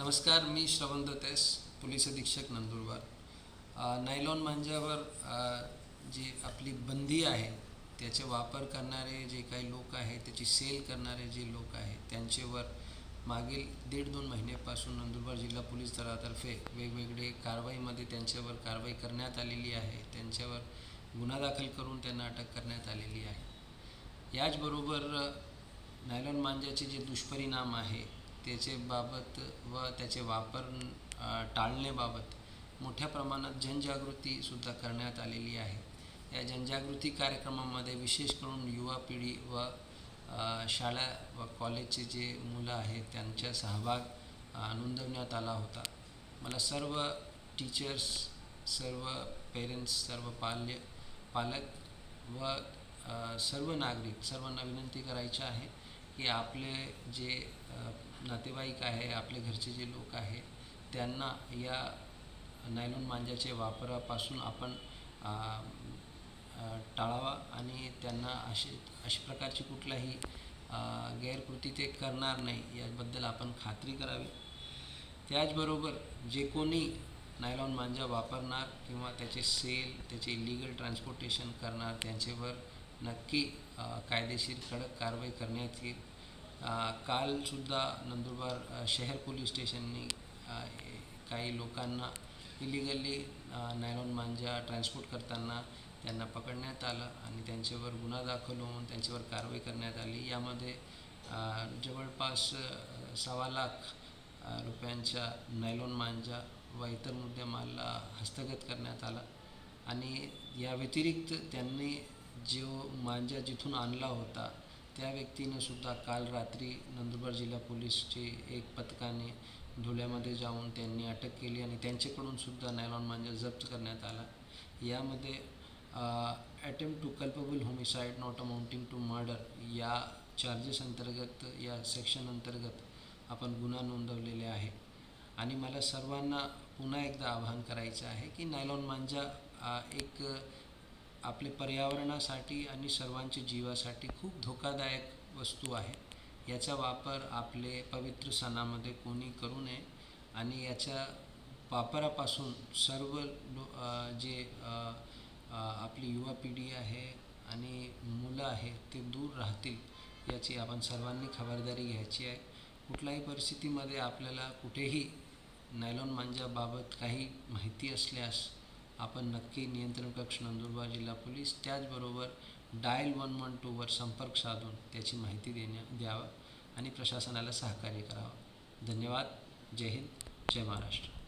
नमस्कार मी श्रवण दतेस पोलीस अधीक्षक नंदुरबार. नायलॉन मांजावर जी आपली बंदी आहे त्याचे वापर करणारे जे काही लोक आहेत त्याची सेल करणारे जे लोक आहेत त्यांच्यावर मागील दीड दोन महिन्यापासून नंदुरबार जिल्हा पोलीस दलातर्फे वेगवेगळे कारवाईमध्ये त्यांच्यावर कारवाई करण्यात आलेली आहे. त्यांच्यावर गुन्हा दाखल करून त्यांना अटक करण्यात आलेली आहे. याचबरोबर नायलॉन मांजाचे जे दुष्परिणाम आहे त्याचेबाबत व त्याचे वापर टाळण्याबाबत मोठ्या प्रमाणात जनजागृतीसुद्धा करण्यात आलेली आहे. या जनजागृती कार्यक्रमामध्ये विशेष करून युवा पिढी व शाळा व कॉलेजचे जे मुलं आहेत त्यांचा सहभाग नोंदवण्यात आला होता. मला सर्व टीचर्स सर्व पेरेंट्स सर्व पाल्य पालक व सर्व नागरिक सर्वांना विनंती करायची आहे की आपले जे नातेवाईक आहे आपले घरचे जे लोक आहे त्यांना या नायलॉन मांजाच्या वापरापासून आपण टाळावा आणि त्यांना असे अशा प्रकारची कुठलाही गैरकृती ते करणार नाही याबद्दल आपण खात्री करावी. त्याचबरोबर जे कोणी नायलॉन मांजा वापरणार किंवा त्याचे सेल त्याचे इलिगल ट्रान्सपोर्टेशन करणार त्यांच्यावर नक्की कायदेशीर कडक कारवाई करण्यात येईल. कालसुद्धा नंदुरबार शहर पोलीस स्टेशननी काही लोकांना इलिगली नायलॉन मांजा ट्रान्सपोर्ट करताना त्यांना पकडण्यात आलं आणि त्यांच्यावर गुन्हा दाखल होऊन त्यांच्यावर कारवाई करण्यात आली. यामध्ये जवळपास सव्वा लाख रुपयांच्या नायलॉन मांजा व इतर मुद्देमाल हस्तगत करण्यात आला आणि या व्यतिरिक्त त्यांनी जो मांजा जिथून आणला होता त्या व्यक्तीनं सुद्धा काल रात्री नंदुरबार जिल्हा पोलीसचे एक पथकाने धुळ्यामध्ये जाऊन त्यांनी अटक केली आणि त्यांच्याकडून सुद्धा नायलॉन मांजा जप्त करण्यात आला. यामध्ये attempt to culpable homicide not amounting to murder या चार्जेस अंतर्गत या सेक्शन अंतर्गत आपण गुन्हा नोंदवलेले आहे. आणि मला सर्वांना पुन्हा एकदा आवाहन करायचं आहे की नायलॉन मांजा आ, एक आपले पर्यावरणासाठी आणि सर्वांच्या जीवासाठी खूप धोकादायक वस्तू आहे. याचा वापर आपले पवित्र सणामध्ये कोणी करू नये आणि याच्या वापरापासून सर्व लो जे आपली युवा पिढी आहे आणि मुलं आहे ते दूर राहतील याची आपण सर्वांनी खबरदारी घ्यायची आहे. कुठल्याही परिस्थितीमध्ये आपल्याला कुठेही नायलॉन मांजाबाबत काही माहिती असल्यास आपण नक्की नियंत्रण कक्ष नंदुरबार जिल्हा पोलीस त्याचबरोबर डायल वन वन टूवर संपर्क साधून त्याची माहिती देण्या द्यावं आणि प्रशासनाला सहकार्य करावं. धन्यवाद. जय हिंद. जय महाराष्ट्र.